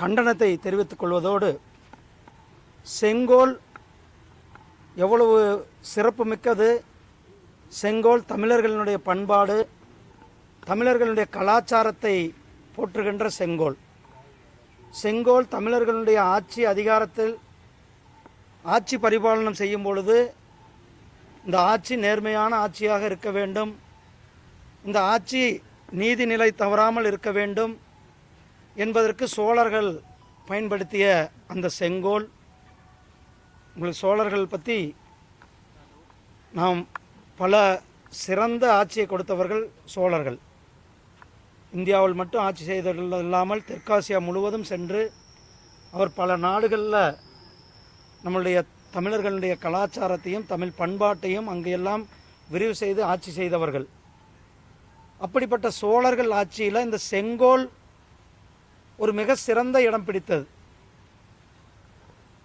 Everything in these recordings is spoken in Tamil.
கண்டனத்தை தெரிவித்துக் கொள்வதோடு செங்கோல் எவ்வளவு சிறப்புமிக்கது செங்கோல் தமிழர்களினுடைய பண்பாடு தமிழர்களுடைய கலாச்சாரத்தை போற்றுகின்ற செங்கோல். செங்கோல் தமிழர்களுடைய ஆட்சி அதிகாரத்தில் ஆட்சி பரிபாலனம் செய்யும் பொழுது இந்த ஆட்சி நேர்மையான ஆட்சியாக இருக்க வேண்டும். இந்த ஆட்சி நீதிநிலை தவறாமல் இருக்க வேண்டும். என்பதற்கு சோழர்கள் பயன்படுத்திய அந்த செங்கோல். உங்களுக்கு சோழர்கள் பற்றி நாம் பல சிறந்த ஆட்சியை கொடுத்தவர்கள் சோழர்கள். இந்தியாவில் மட்டும் ஆட்சி செய்தவர்கள் இல்லாமல் தெற்காசியா முழுவதும் சென்று அவர் பல நாடுகளில் நம்மளுடைய தமிழர்களுடைய கலாச்சாரத்தையும் தமிழ் பண்பாட்டையும் அங்கெல்லாம் விரிவு செய்து ஆட்சி செய்தவர்கள். அப்படிப்பட்ட சோழர்கள் ஆட்சியில் இந்த செங்கோல் ஒரு மிக சிறந்த இடம் பிடித்தது.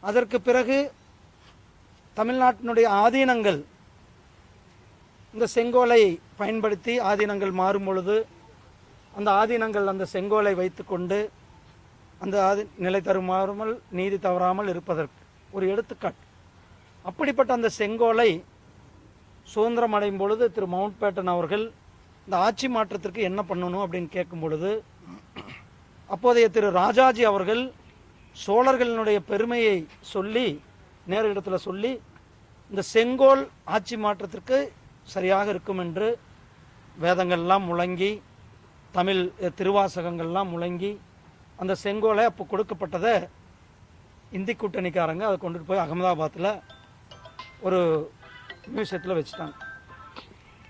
அதற்கு பிறகு தமிழ்நாட்டினுடைய ஆதீனங்கள் இந்த செங்கோலை பயன்படுத்தி ஆதீனங்கள் மாறும் பொழுது அந்த ஆதீனங்கள் அந்த செங்கோலை வைத்துக்கொண்டு அந்த ஆதி நிலை தருமாறுமல் நீதி தவறாமல் இருப்பதற்கு ஒரு எடுத்துக்காட்டு. அப்படிப்பட்ட அந்த செங்கோலை சுதந்திரம் அடையும் பொழுது திரு மவுண்ட் பேட்டன் அவர்கள் இந்த ஆட்சி மாற்றத்திற்கு என்ன பண்ணணும் அப்படின்னு கேட்கும் பொழுது அப்போதைய திரு ராஜாஜி அவர்கள் சோழர்களினுடைய பெருமையை சொல்லி நேரு இடத்துல சொல்லி இந்த செங்கோல் ஆட்சி மாற்றத்திற்கு சரியாக இருக்கும் என்று வேதங்கள்லாம் முழங்கி தமிழ் திருவாசகங்கள்லாம் முழங்கி அந்த செங்கோலை அப்போ கொடுக்கப்பட்டதை இந்தி கூட்டணிக்காரங்க அதை கொண்டுட்டு போய் அகமதாபாத்தில் ஒரு மியூசியத்தில் வச்சுட்டாங்க.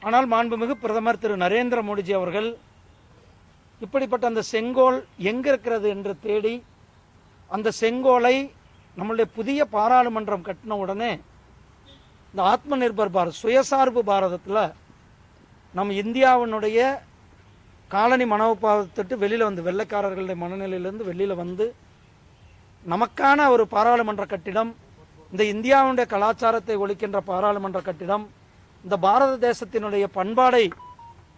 ஆனால் மாண்புமிகு பிரதமர் திரு நரேந்திர மோடிஜி அவர்கள் இப்படிப்பட்ட அந்த செங்கோல் எங்கே இருக்கிறது என்று தேடி அந்த செங்கோலை நம்மளுடைய புதிய பாராளுமன்றம் கட்டின உடனே இந்த ஆத்ம நிர்பர் பாரத் சுயசார்பு பாரதத்தில் நம்ம இந்தியாவினுடைய காலனி மனோபாவத்திட்டு வெளியில் வந்து வெள்ளைக்காரர்களுடைய மனநிலையிலேருந்து வெளியில் வந்து நமக்கான ஒரு பாராளுமன்ற கட்டிடம் இந்த இந்தியாவுடைய கலாச்சாரத்தை ஒழிக்கின்ற பாராளுமன்ற கட்டிடம் இந்த பாரத தேசத்தினுடைய பண்பாடை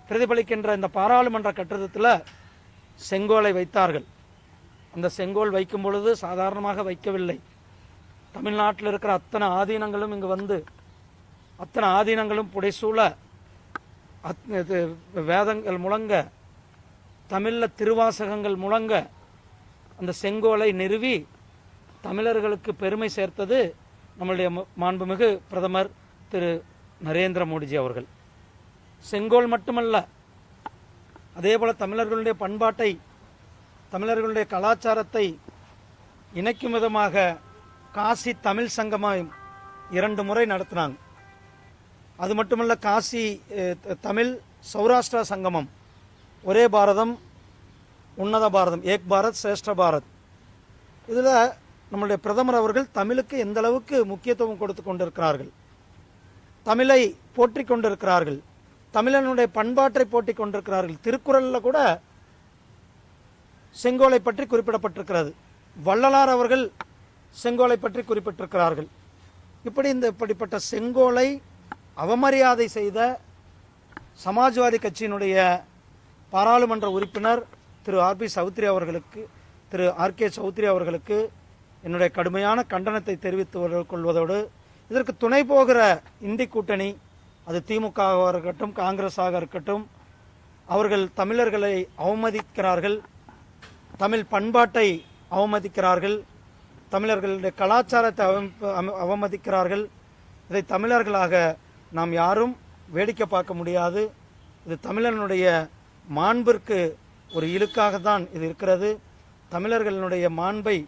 பிரதிபலிக்கின்ற இந்த பாராளுமன்ற கட்டிடத்தில் செங்கோலை வைத்தார்கள். அந்த செங்கோல் வைக்கும் பொழுது சாதாரணமாக வைக்கவில்லை. தமிழ்நாட்டில் இருக்கிற அத்தனை ஆதீனங்களும் இங்கு வந்து அத்தனை ஆதீனங்களும் புடைசூழ அத் இது வேதங்கள் முழங்க தமிழில் திருவாசகங்கள் முழங்க அந்த செங்கோலை நிறுவி தமிழர்களுக்கு பெருமை சேர்த்தது நம்மளுடைய மாண்புமிகு பிரதமர் திரு நரேந்திர மோடிஜி அவர்கள். செங்கோல் மட்டுமல்ல அதே போல் தமிழர்களுடைய பண்பாட்டை தமிழர்களுடைய கலாச்சாரத்தை இணைக்கும் விதமாக காசி தமிழ் சங்கமம் இரண்டு முறை நடத்தினாங்க. அது மட்டுமல்ல காசி தமிழ் சௌராஷ்டிரா சங்கமம் ஒரே பாரதம் உன்னத பாரதம் ஏக் பாரத் சிரேஷ்ட பாரத். இதில் நம்மளுடைய பிரதமர் அவர்கள் தமிழுக்கு எந்த அளவுக்கு முக்கியத்துவம் கொடுத்து கொண்டிருக்கிறார்கள் தமிழை போற்றி கொண்டிருக்கிறார்கள் தமிழனுடைய பண்பாட்டை போட்டி கொண்டிருக்கிறார்கள். திருக்குறளில் கூட செங்கோலை பற்றி குறிப்பிடப்பட்டிருக்கிறது. வள்ளலார் அவர்கள் செங்கோலை பற்றி குறிப்பிட்டிருக்கிறார்கள். இப்படி இந்த இப்படிப்பட்ட செங்கோலை அவமரியாதை செய்த சமாஜ்வாதி கட்சியினுடைய பாராளுமன்ற உறுப்பினர் திரு ஆர்பி சௌத்ரி அவர்களுக்கு திரு ஆர் கே சௌத்ரி அவர்களுக்கு என்னுடைய கடுமையான கண்டனத்தை தெரிவித்து கொள்வதோடு இதற்கு துணை போகிற இந்தி கூட்டணி அது திமுகவாக இருக்கட்டும் காங்கிரஸாக இருக்கட்டும் அவர்கள் தமிழர்களை அவமதிக்கிறார்கள் தமிழ் பண்பாட்டை அவமதிக்கிறார்கள் தமிழர்களுடைய கலாச்சாரத்தை அவ- அவமதிக்கிறார்கள். இதை தமிழர்களாக நாம் யாரும் வேடிக்கை பார்க்க முடியாது. இது தமிழனுடைய மாண்பிற்கு ஒரு இழுக்காக தான் இது இருக்கிறது. தமிழர்களுடைய மாண்பை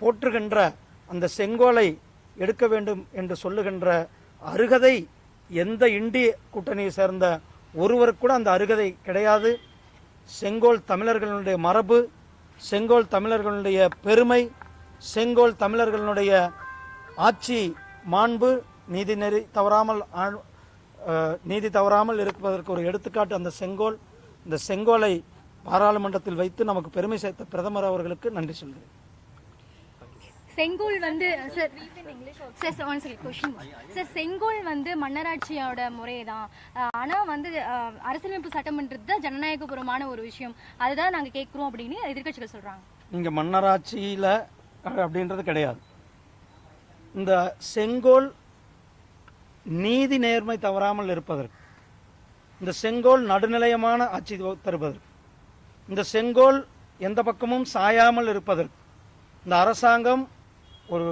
போற்றுகின்ற அந்த செங்கோலை எடுக்க வேண்டும் என்று சொல்லுகின்ற அருகதை எந்த இந்திய கூட்டணியை சேர்ந்த ஒருவருக்கு கூட அந்த அருகதை கிடையாது. செங்கோல் தமிழர்களுடைய மரபு செங்கோல் தமிழர்களுடைய பெருமை செங்கோல் தமிழர்களுடைய ஆட்சி மாண்பு நீதி நெறி தவறாமல் நீதி தவறாமல் இருப்பதற்கு ஒரு எடுத்துக்காட்டு அந்த செங்கோல். இந்த செங்கோலை பாராளுமன்றத்தில் வைத்து நமக்கு பெருமை சேர்த்த பிரதமர் அவர்களுக்கு நன்றி சொல்கிறேன். செங்கோல் வந்து sir sir one second question sir செங்கோல் வந்து மன்னராட்சியோட முறை தான் ஆனா வந்து அரசியலமைப்பு சட்டமன்றது தான் ஜனநாயகபுரமான ஒரு விஷயம். அதுதான் நாங்க கேட்குறோம் அப்படின்னு எதிர்கட்சிகள் சொல்றாங்க. நீங்கள் மன்னராட்சியில் அப்படின்றது கிடையாது. இந்த செங்கோல் நீதி நேர்மை தவறாமல் இருப்பதற்கு இந்த செங்கோல் நடுநிலையமான ஆட்சி தருவதற்கு இந்த செங்கோல் எந்த பக்கமும் சாயாமல் இருப்பதற்கு இந்த அரசாங்கம் ஒரு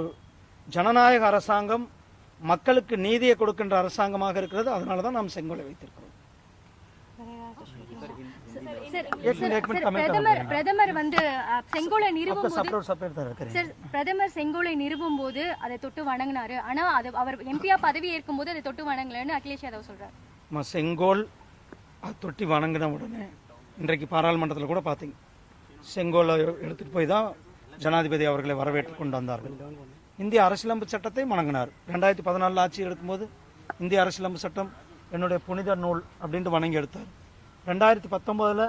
ஜனநாயக அரசாங்கம் மக்களுக்கு நீதியை கொடுக்கின்ற அரசாங்கமாக இருக்கிறது. அதனால தான் நாம் செங்கோலை வைத்திருக்கிறோம். பிரதமர் செங்கோலை நிறுவும் போது அதை தொட்டு வணங்கினாரு. ஆனா அது அவர் எம்பியா பதவி ஏற்கும் போது அதை தொட்டு வணங்கலன்னு அகிலேஷ் யாதவ் சொல்றாரு. செங்கோல் தொட்டி வணங்கின உடனே இன்றைக்கு பாராளுமன்றத்தில் கூட பாத்தீங்க செங்கோலை எடுத்துட்டு போய் தான் ஜனாதிபதி அவர்களை வரவேற்று கொண்டு வந்தார்கள். இந்திய அரசியலமைப்பு சட்டத்தை வணங்கினார். ரெண்டாயிரத்தி பதினாலில் ஆட்சி எடுக்கும்போது இந்திய அரசியலமைப்பு சட்டம் என்னுடைய புனித நூல் அப்படின்ட்டு வணங்கி எடுத்தார். ரெண்டாயிரத்தி பத்தொம்போதில்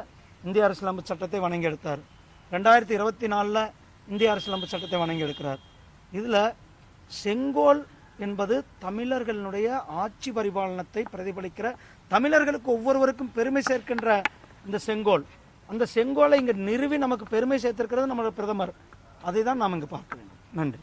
இந்திய அரசியலமைப்பு சட்டத்தை வணங்கி எடுத்தார். ரெண்டாயிரத்தி இருபத்தி நாலில் இந்திய அரசியலமைப்பு சட்டத்தை வணங்கி எடுக்கிறார். இதில் செங்கோல் என்பது தமிழர்களுடைய ஆட்சி பரிபாலனத்தை பிரதிபலிக்கிற தமிழர்களுக்கு ஒவ்வொருவருக்கும் பெருமை சேர்க்கின்ற இந்த செங்கோல். அந்த செங்கோலை இங்கே நிறுவி நமக்கு பெருமை சேர்த்திருக்கிறது நம்மளோட பிரதமர். அதை தான் நாம் இங்கே பார்க்க வேண்டும். நன்றி.